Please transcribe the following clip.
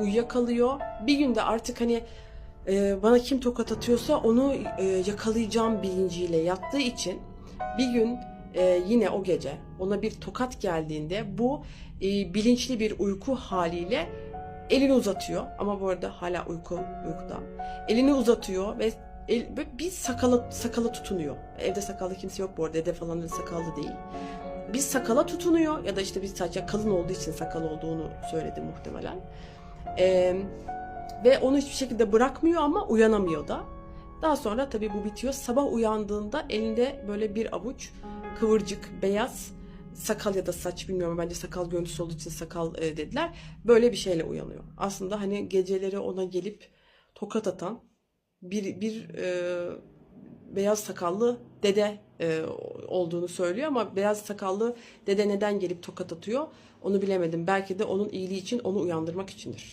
uyuyakalıyor. Bir günde artık hani e, bana kim tokat atıyorsa onu e, yakalayacağım bilinciyle yattığı için bir gün e, yine o gece ona bir tokat geldiğinde bu e, bilinçli bir uyku haliyle elini uzatıyor ama bu arada hala uyku uykuda. Elini uzatıyor ve el, bir sakala sakala tutunuyor. Evde sakallı kimse yok bu arada. Dede falan sakallı değil. Bir sakala tutunuyor ya da işte bir sadece kalın olduğu için sakal olduğunu söyledi muhtemelen. Ee, ve onu hiçbir şekilde bırakmıyor ama uyanamıyor da. Daha sonra tabii bu bitiyor. Sabah uyandığında elinde böyle bir avuç kıvırcık, beyaz sakal ya da saç bilmiyorum bence sakal görüntüsü olduğu için sakal e, dediler. Böyle bir şeyle uyanıyor. Aslında hani geceleri ona gelip tokat atan bir bir e, beyaz sakallı dede e, olduğunu söylüyor ama beyaz sakallı dede neden gelip tokat atıyor onu bilemedim. Belki de onun iyiliği için onu uyandırmak içindir.